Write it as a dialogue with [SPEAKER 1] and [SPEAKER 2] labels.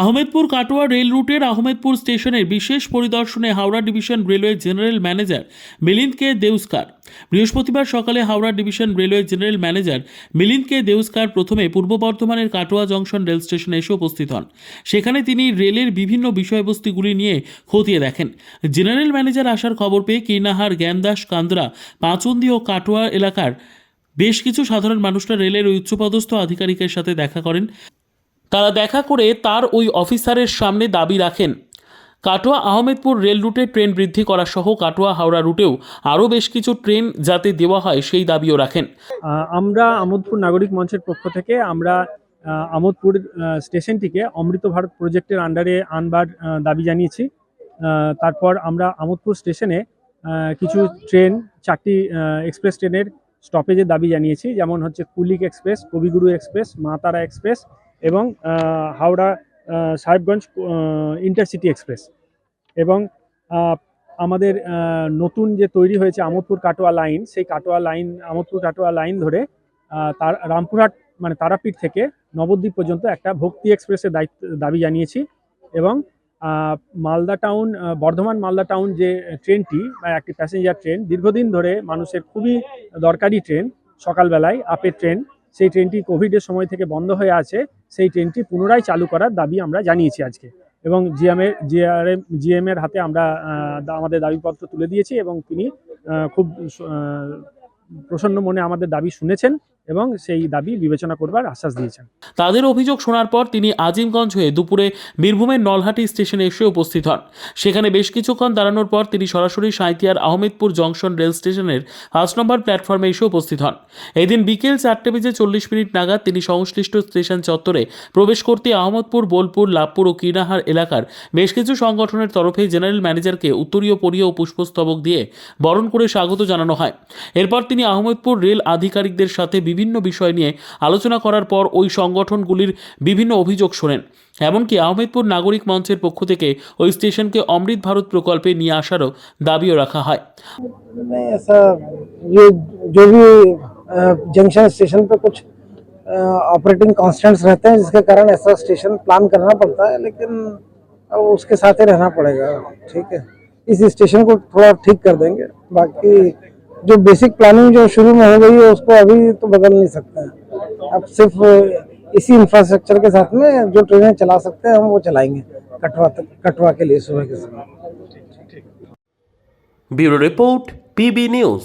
[SPEAKER 1] Ahmedpur Katwa rail রুটের আহমেদপুর স্টেশনের বিশেষ পরিদর্শনে Howrah division railway general manager Milind K Deuskar. বৃহস্পতিবার সকালে Howrah division railway general manager Milind K Deuskar প্রথমে পূর্ব বর্ধমানের কাটোয়া জংশন রেল স্টেশনে এসে উপস্থিত হন। সেখানে তিনি রেলের বিভিন্ন বিষয়বস্তুগুলি নিয়ে খতিয়ে দেখেন। জেনারেল ম্যানেজার আসার খবর পেয়ে কীর্ণাহার, জ্ঞানদাস, কান্দ্রা, পাঁচন্দি ও কাটোয়া এলাকার বেশ কিছু সাধারণ মানুষরা রেলের উচ্চপদস্থ আধিকারিকের সাথে দেখা করেন। তারা দেখা করে তার ওই অফিসারের সামনে দাবি রাখেন। কাটোয়া আহমেদপুর রেল রুটে ট্রেন বৃদ্ধি করা সহ কাটোয়া হাওড়া রুটেও আরও বেশ কিছু ট্রেন যাতে দেওয়া হয় সেই দাবিও রাখেন।
[SPEAKER 2] আমরা আমোদপুর নাগরিক মঞ্চের পক্ষ থেকে আমরা আমোদপুর স্টেশনটিকে অমৃত ভারত প্রজেক্টের আন্ডারে আনবার দাবি জানিয়েছি। তারপর আমরা আমোদপুর স্টেশনে কিছু ট্রেন, চারটি এক্সপ্রেস ট্রেনের স্টপেজের দাবি জানিয়েছি। যেমন হচ্ছে কুলিক এক্সপ্রেস কবিগুরু এক্সপ্রেস মাতারা এক্সপ্রেস এবং হাওড়া সাহেবগঞ্জ ইন্টারসিটি এক্সপ্রেস এবং আমাদের নতুন যে তৈরি হয়েছে আমোদপুর কাটোয়া লাইন, সেই কাটোয়া লাইন, আমোদপুর কাটোয়া লাইন ধরে তার, রামপুরহাট মানে তারাপীঠ থেকে নবদ্বীপ পর্যন্ত একটা ভক্তি এক্সপ্রেসের দায়িত্ব, দাবি জানিয়েছি এবং মালদা টাউন বর্ধমান মালদা টাউন যে ট্রেনটি একটি প্যাসেঞ্জার ট্রেন দীর্ঘদিন ধরে মানুষের খুবই দরকারি ট্রেন, সকালবেলায় আপের ট্রেন সেই ট্রেনটি কোভিডের সময় থেকে বন্ধ হয়ে আছে, সেই ট্রেনটি পুনরায় চালু করার দাবি আমরা জানিয়েছি আজকে। এবং জিএমের জিআরএম জিএম এর হাতে আমরা আমাদের দাবিপত্র তুলে দিয়েছি এবং তিনি খুব প্রসন্ন মনে আমাদের দাবি শুনেছেন। এবং সেই দাবি বিবেচনা করবার আশ্বাস দিয়েছেন।
[SPEAKER 1] তাদের অভিযোগ শোনার পর তিনি আজিমগঞ্জ হয়ে দুপুরে বীরভূমের নলহাটি স্টেশনে এসে উপস্থিত হন। সেখানে বেশ কিছুক্ষণ দাঁড়ানোর পর তিনি সরাসরি সাঁইতিয়ার আহমেদপুর জংশন রেল স্টেশনের পাঁচ নম্বর প্ল্যাটফর্মে এসে উপস্থিত হন। এদিন বিকেল চারটে বেজে চল্লিশ মিনিট নাগাদ তিনি সংশ্লিষ্ট স্টেশন চত্বরে প্রবেশ করতে আহমদপুর, বোলপুর লাভপুর ও কিনাহার এলাকার বেশ কিছু সংগঠনের তরফে জেনারেল ম্যানেজারকে উত্তরীয় পরীয় ও পুষ্পস্তবক দিয়ে বরণ করে স্বাগত জানানো হয়। এরপর তিনি আহমেদপুর রেল আধিকারিকদের সাথে বিভিন্ন বিষয় নিয়ে আলোচনা করার পর ওই সংগঠনগুলির বিভিন্ন অভিযোগ শোনেন এমনকি আহমেদপুর নাগরিক মঞ্চের পক্ষ থেকে ওই স্টেশনকে অমৃত ভারত প্রকল্পে নিয়ে আসারও দাবিও রাখা হয়
[SPEAKER 3] नहीं ऐसा ये जो भी जंक्शन स्टेशन पे कुछ ऑपरेटिंग कांस्टेंट्स रहते हैं जिसके कारण ऐसा स्टेशन प्लान करना पड़ता है लेकिन अब उसके साथ ही रहना पड़ेगा ठीक है इस स्टेशन को थोड़ा ठीक कर देंगे बाकी जो बेसिक प्लानिंग जो शुरू में हो गई है, उसको अभी तो बदल नहीं सकते अब सिर्फ़ इसी इंफ्रास्ट्रक्चर के साथ में जो ट्रेनें चला सकते हैं, हम वो चलाएँगे कटवा तक कटवा के लिए सुबह के समय।
[SPEAKER 1] Bureau report PB news